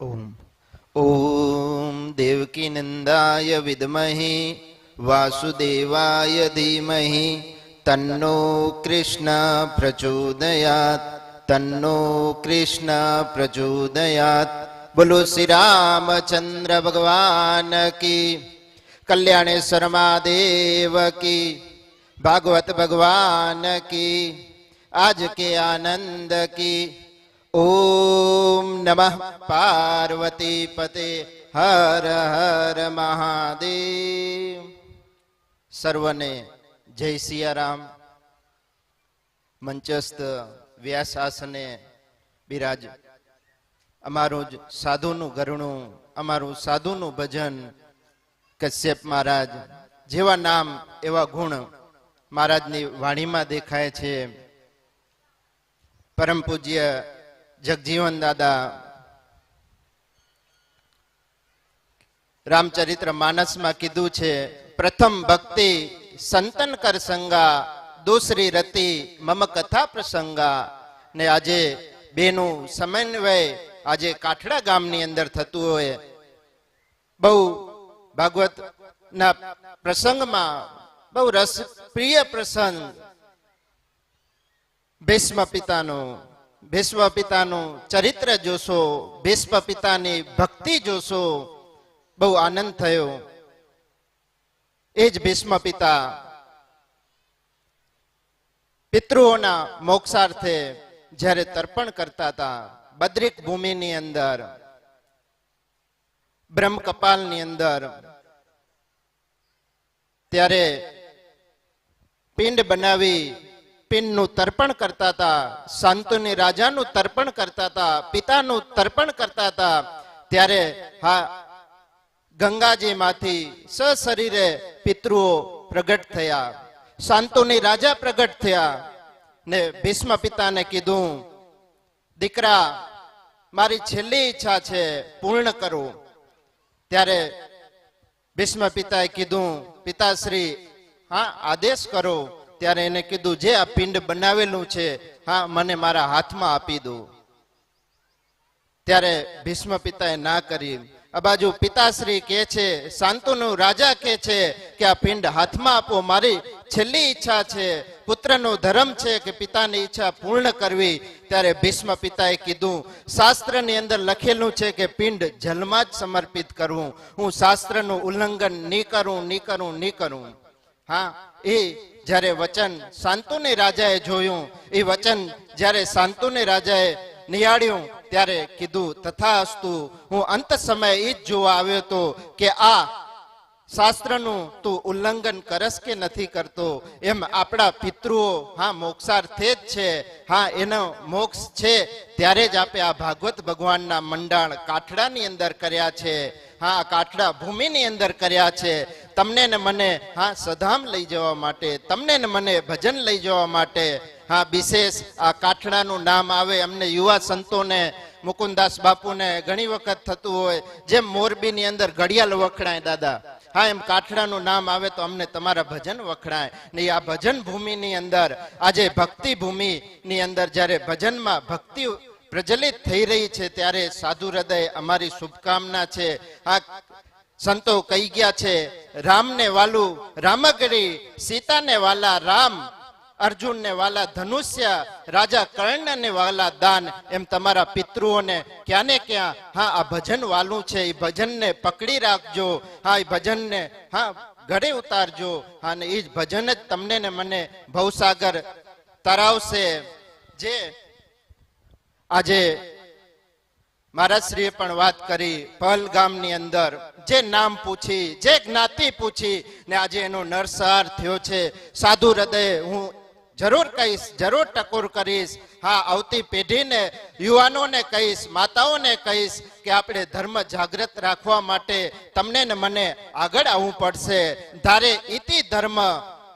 ઓમ ઓમ દેવકીનંદાય વિદમહે વાસુદેવાય ધીમહિ તન્નો કૃષ્ણ પ્રચોદયાત તન્નો કૃષ્ણ પ્રચોદયાત બોલો શ્રી રામચંદ્ર ભગવાન કી કલ્યાણેશ્વર મહાદેવ કી ભાગવત ભગવાન કી આજ કે આનંદ કી ઓમ નમઃ પાર્વતી પતે હર હર મહાદેવ સર્વને જય સિયારામ મંચસ્થ વ્યાસ બિરાજ અમારું જ સાધુનું ગરણું અમારું સાધુનું ભજન કશ્યપ મહારાજ, જેવા નામ, એવા ગુણ મહારાજની વાણીમાં દેખાય છે. પરમ પૂજ્ય જગજીવન દાદા, રામચરિત્ર માનસમાં કીધું છે, પ્રથમ ભક્તિ સંતન કર સંગા, દૂસરી રતિ મમ કથા પ્રસંગા. ને આજે બેનું સમન્વય આજે કાઠડા ગામની અંદર થતું હોય. બહુ ભાગવત ના પ્રસંગમાં બહુ રસ, પ્રિય પ્રસંગ ભીષ્મ પિતાનું ભીષ્મ પિતાનું ચરિત્ર જોશો, ભીષ્મ પિતાની ભક્તિ જોશો, બહુ આનંદ થયો. એ જ ભીષ્મ પિતા પિતૃઓના મોક્ષાર્થે જ્યારે તર્પણ કરતા હતા, બદ્રિક ભૂમિની અંદર બ્રહ્મ કપાલની અંદર, ત્યારે પિંડ બનાવી પિંડનું તર્પણ કરતા હતા શાંતુની રાજાનું તર્પણ કરતા હતા, પિતાનું તર્પણ કરતા હતા, ત્યારે હા, ગંગાજીમાંથી સશરીરે પિતૃઓ પ્રગટ થયા શાંતુની રાજા પ્રગટ થયા ને ભીષ્મ પિતાને કીધું, દીકરા, મારી છેલ્લી ઈચ્છા છે પૂર્ણ કરો. ત્યારે ભીષ્મ પિતાએ કીધું, પિતાશ્રી, હા, આદેશ કરો. ત્યારે એને કીધું, જે આ પિંડ બનાવેલું છે, હા, મને મારા હાથમાં આપી દો. ત્યારે ભીષ્મ પિતાએ ના કરી. આ બાજુ પિતાશ્રી કે છે શાંતુનુ રાજા કે છે કે આ પિંડ હાથમાં આપો. મારી છેલ્લી ઈચ્છા છે, પુત્રનો ધર્મ છે કે પિતાની ઈચ્છા પૂર્ણ કરવી. ત્યારે ભીષ્મ પિતાએ કીધું, શાસ્ત્રની અંદર લખેલું છે કે પિંડ જલમાં જ સમર્પિત કરવું. હું શાસ્ત્રનું ઉલ્લંઘન નહીં કરું નહીં કરું નહીં કરું. હા એ જ્યારે વચન શાંતુને રાજાએ જોયું, એ વચન જ્યારે શાંતુને રાજાએ નિહાળ્યું, ત્યારે કીધું, તથાસ્તુ, હું અંત સમયે એ જ જોવા આવ્યો હતો કે આ શાસ્ત્રનું તું ઉલ્લંઘન કરસ કે નથી કરતો? એમ આપણા પિતૃઓ, હા, મોક્ષાર્થે જ છે. હા, એનો મોક્ષ છે. ત્યારે જ આપે આ ભાગવત ભગવાનના મંડાણ કાઠડાની અંદર કર્યા છે. હા કાઠડા ભૂમિની અંદર કર્યા છે. તમને ને મને, હા, સધામ લઈ જવા માટે, તમને ને મને ભજન લઈ જવા માટે, હા, વિશેષ આ કાઠડાનું નામ આવે. અમને યુવા સંતોને, મુકુંદાસ બાપુને ઘણી વખત થતું હોય. જેમ મોરબીની અંદર ઘડિયાળ વખણાય દાદા. હા, એમ કાઠડાનું નામ આવે તો અમને તમારા ભજન વખણાય. ને આ ભજન ભૂમિની અંદર, આજે ભક્તિ ભૂમિની અંદર જ્યારે ભજનમાં ભક્તિ પ્રજલિત થઈ રહી છે, ત્યારે સાધુ હૃદય અમારી શુભકામના છે. આ સંતો કહી ગયા છે, રામને વાલું રામગરી સીતાને વાલા રામ, અર્જુનને વાલા ધનુષ્ય, રાજા કર્ણને વાલા દાન. એમ તમારા પિતૃઓને ક્યાં ને ક્યાં, હા, આ ભજન વાલું છે એ ભજનને પકડી રાખજો, હા એ ભજનને, હા, ઘરે ઉતારજો, હા, ને એ જ ભજન જ તમને ને મને ભવસાગર તરાવશે. જે આજે મહારાજશ્રીએ પણ વાત કરી પહલગામની અંદર. જે નામ પૂછી, જે જ્ઞાતિ પૂછી ને આજે એનો નરસાર થયો છે. સાધુ હૃદય, હું જરૂર કહીશ, જરૂર ટકોર કરીશ. હા, આવતી પેઢીને, યુવાનોને કહીશ, માતાઓને કહીશ કે આપણે ધર્મ જાગૃત રાખવા માટે તમને ને મને આગળ આવવું પડશે. ધારે ઇતિ ધર્મ,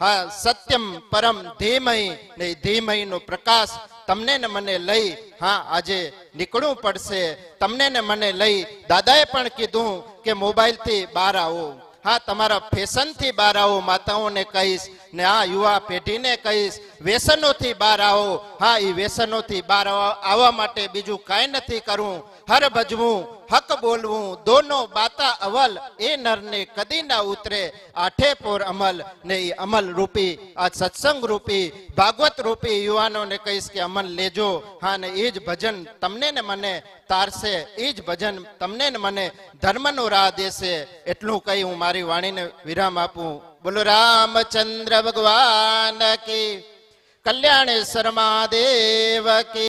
હા, સત્યમ પરમ ધીમહી ને ધીમહીનો પ્રકાશ તમને ને મને લઈ, હા, આજે નીકળવું પડશે. તમને ને મને લઈ દાદાએ પણ કીધું કે મોબાઈલથી બહાર આવો. હા, તમારા ફેશનથી બહાર આવો, માતાઓને કહીશ, ને આ યુવા પેઢીને કહીશ, વ્યસનોથી બહાર આવો. હા એ વ્યસનોથી બહાર આવવા માટે બીજું કાંઈ નથી કરવું. હર ભજવું, હક બોલવું, દોનો બાતા અવલ, એ નરને કદી ના ઉતરે. આઠે પોર અમલ, ને એ અમલ રૂપી, આ સત્સંગ રૂપી, ભાગવત રૂપી યુવાનોને કહીશ કે અમલ લેજો. હા, ને એ જ ભજન તમને ને મને તારશે. એ જ ભજન તમને ને મને ધર્મનો રાહ દેશે. એટલું કહી હું મારી વાણીને વિરામ આપું. બોલો, રામચંદ્ર ભગવાન કી કલ્યાણેશ્વર મહાદેવ કી